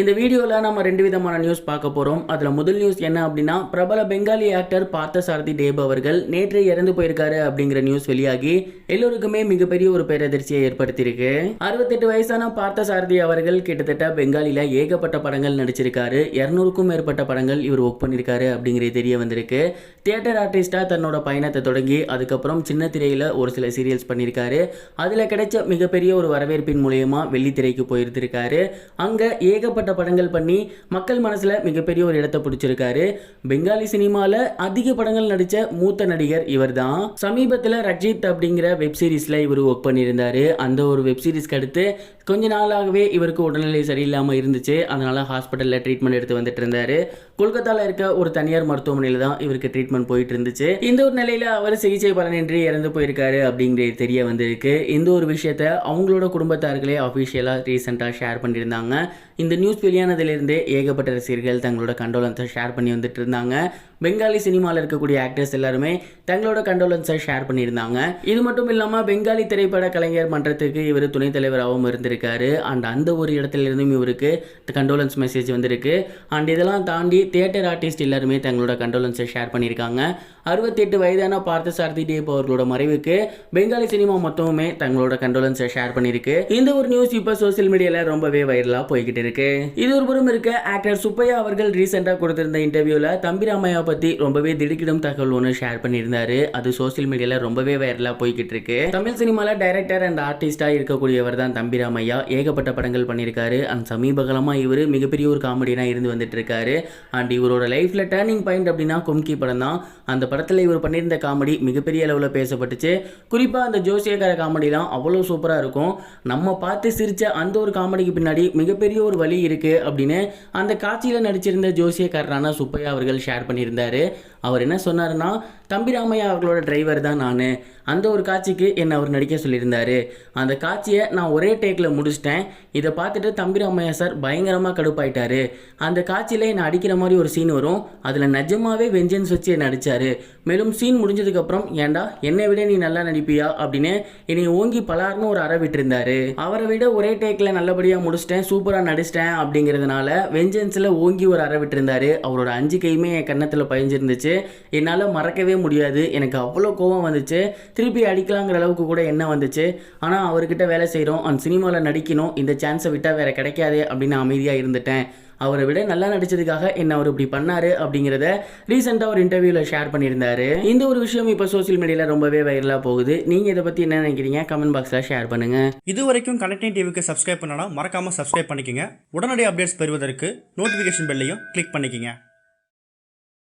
இந்த வீடியோவில் நம்ம ரெண்டு விதமான நியூஸ் பார்க்க போகிறோம் அதில் முதல் நியூஸ் என்ன அப்படின்னா பிரபல பெங்காலி ஆக்டர் பார்த்தசாரதி டேப் அவர்கள் நேற்று இறந்து போயிருக்காரு அப்படிங்கிற நியூஸ் வெளியாகி எல்லோருக்குமே மிகப்பெரிய ஒரு பேரதிர்ச்சியை ஏற்படுத்தியிருக்கு. அறுபத்தெட்டு வயசான பார்த்தசாரதி அவர்கள் கிட்டத்தட்ட பெங்காலியில் ஏகப்பட்ட படங்கள் நடிச்சிருக்காரு. இரநூறுக்கும் மேற்பட்ட படங்கள் இவர் ஒர்க் பண்ணியிருக்காரு அப்படிங்கிறது தெரிய வந்திருக்கு. தியேட்டர் ஆர்டிஸ்ட்டாக தன்னோட பயணத்தை தொடங்கி அதுக்கப்புறம் சின்ன திரையில் ஒரு சில சீரியல்ஸ் பண்ணியிருக்காரு அதில் கிடைச்ச மிகப்பெரிய ஒரு வரவேற்பின் மூலயமா வெள்ளித்திரைக்கு போயிருந்திருக்காரு. அங்கே ஏகப்பட்ட படங்கள் பண்ணி மக்கள் மனசில் மிகப்பெரிய ஒரு இடத்தை பிடிச்சிருக்காரு. பெங்காலி சினிமாவில் அதிக படங்கள் நடித்த மூத்த நடிகர் இவர் தான் சமீபத்தில் ரஜித் அப்படிங்கிற வெப் சீரிஸில் இவர் ஒர்க் பண்ணியிருந்தாரு. அந்த ஒரு வெப் சீரிஸ்க்கு அடுத்து கொஞ்ச நாளாகவே இவருக்கு உடல்நிலை சரியில்லாமல் இருந்துச்சு. அதனால் ஹாஸ்பிட்டலில் ட்ரீட்மெண்ட் எடுத்து வந்துட்டு இருந்தார். கொல்கத்தாவில் இருக்க ஒரு தனியார் மருத்துவமனையில் தான் இவருக்கு ட்ரீட்மெண்ட் போயிட்டு இருந்துச்சு இந்த ஒரு நிலையில் அவர் சிகிச்சை பலனின்றி இறந்து போயிருக்காரு அப்படிங்கிறது தெரிய வந்திருக்கு. இந்த ஒரு விஷயத்த அவங்களோட குடும்பத்தார்களே அஃபிஷியலாக ரீசெண்டாக ஷேர் பண்ணியிருந்தாங்க. இந்த நியூஸ் வெளியானதிலிருந்தே ஏகப்பட்ட ரசிகர்கள் தங்களோட கண்டோலன்ஸை ஷேர் பண்ணி வந்துட்டு இருந்தாங்க பெங்காலி சினிமாவில் இருக்கக்கூடிய ஆக்டர்ஸ் எல்லாருமே தங்களோட கண்டோலன்ஸை ஷேர் பண்ணியிருந்தாங்க. இது மட்டும் இல்லாமல் பெங்காலி திரைப்பட கலைஞர் மன்றத்துக்கு இவர் துணைத் தலைவராகவும் இருந்திருக்காரு. அண்ட் அந்த ஒரு இடத்துல இருந்தும் இவருக்கு கண்டோலன்ஸ் மெசேஜ் வந்திருக்கு. அண்ட் இதெல்லாம் தாண்டி தியேட்டர் ஆர்டிஸ்ட் எல்லாருமே தங்களோட கண்டோலன்ஸை ஷேர் பண்ணியிருக்காங்க. அறுபத்தெட்டு வயதான பார்த்த சாரதி டேப் அவர்களோட மறைவுக்கு பெங்காலி சினிமா மொத்தமுமே தங்களோட கண்டோலன்ஸை ஷேர் பண்ணியிருக்கு. இந்த ஒரு நியூஸ் இப்போ சோசியல் மீடியாவில் ரொம்பவே வைரலாக போய்கிட்டு இருக்கு. இது ஒரு புறம் இருக்க. ஆக்டர் சுப்பையா அவர்கள் ரீசெண்டாக கொடுத்திருந்த இன்டர்வியூவில் தம்பிராமையா பற்றி ரொம்பவே திடுக்கிடும் தகவல் ஒன்று ஷேர் பண்ணியிருந்தாரு. அது சோசியல் மீடியாவில் ரொம்பவே வைரலாக போய்கிட்டு இருக்கு. தமிழ் சினிமாவில் டைரக்டர் அண்ட் ஆர்டிஸ்டாக இருக்கக்கூடியவர் தான் தம்பிராமையா ஏகப்பட்ட படங்கள் பண்ணியிருக்காரு. அண்ட் சமீபகாலமாக இவர் மிகப்பெரிய ஒரு காமெடியாக இருந்து வந்துட்டு இருக்காரு. அண்ட் இவரோட லைஃப்பில் டேர்னிங் பாயிண்ட் அப்படின்னா கும்கி படம் தான். அந்த படத்தில் இவர் பண்ணியிருந்த காமெடி மிகப்பெரிய அளவில் பேசப்பட்டுச்சு. குறிப்பாக அந்த ஜோசியக்கார காமெடிலாம் அவ்வளோ சூப்பராக இருக்கும். நம்ம பார்த்து சிரித்த அந்த ஒரு காமெடிக்கு பின்னாடி மிகப்பெரிய ஒரு வழி இருக்குது அப்படின்னு அந்த காட்சியில் நடிச்சிருந்த ஜோசியக்காரரான சுப்பையா அவர்கள் ஷேர் பண்ணியிருந்தாரு. அவர் என்ன சொன்னார்னா தம்பி ராமையா அவர்களோட டிரைவர் தான் நான். அந்த ஒரு காட்சிக்கு என்னை அவர் நடிக்க சொல்லியிருந்தாரு. அந்த காட்சியை நான் ஒரே டேக்கில் முடிச்சிட்டேன். இதை பார்த்துட்டு தம்பி ராமையா சார் பயங்கரமாக கடுப்பாயிட்டாரு. அந்த காட்சியில் என்னை அடிக்கிற மாதிரி ஒரு சீன் வரும். அதில் நிஜமாவே வெஞ்சன்ஸ் வச்சு என்னை அடித்தார் மேலும் சீன் முடிஞ்சதுக்கப்புறம் ஏன்டா என்னை விட நீ நல்லா நடிப்பியா? அப்படின்னு என்னை ஓங்கி பலார்னு ஒரு அற விட்டுருந்தார். அவரை விட ஒரே டேக்கில் நல்லபடியாக முடிச்சிட்டேன். சூப்பராக அடிச்சிட்டேன் அப்படிங்கிறதுனால வெஞ்சன்ஸில் ஓங்கி ஒரு அறை விட்டுருந்தாரு. அவரோட அஞ்சு கையுமே என் கன்னத்தில் பயஞ்சிருந்துச்சு என்னால் மறக்கவே முடியாது. எனக்கு அவ்வளோ கோவம் வந்துச்சு. திருப்பி அடிக்கலாங்கிற அளவுக்கு கூட என்ன வந்துச்சு. ஆனால் அவர்கிட்ட வேலை செய்கிறோம் அந்த சினிமாவில் நடிக்கணும். இந்த சான்ஸை விட்டால் வேறு கிடைக்காது அப்படின்னு அமைதியாக இருந்துட்டேன். அவரை விட நல்லா நடிச்சதுக்காக என்ன அவர் இப்படி பண்ணாரு அப்படிங்கிறத ரீசெண்டாக ஒரு இன்டர்வியூவில் ஷேர் பண்ணியிருந்தாரு. இந்த ஒரு விஷயம் இப்போ சோஷியல் மீடியாவில் ரொம்பவே வைரலாக போகுது. நீங்கள் இதை பற்றி என்ன நினைக்கிறீங்க? கமெண்ட் பாக்ஸில் ஷேர் பண்ணுங்கள் இது வரைக்கும் கனெக்டிங் டிவிக்கு சப்ஸ்கிரைப் பண்ணனா மறக்காமல் சப்ஸ்கிரைப் பண்ணிக்கங்க. உடனடி அப்டேட்ஸ் பெறுவதற்கு நோட்டிஃபிகேஷன் பெல்லையும் கிளிக் பண்ணிக்கங்க.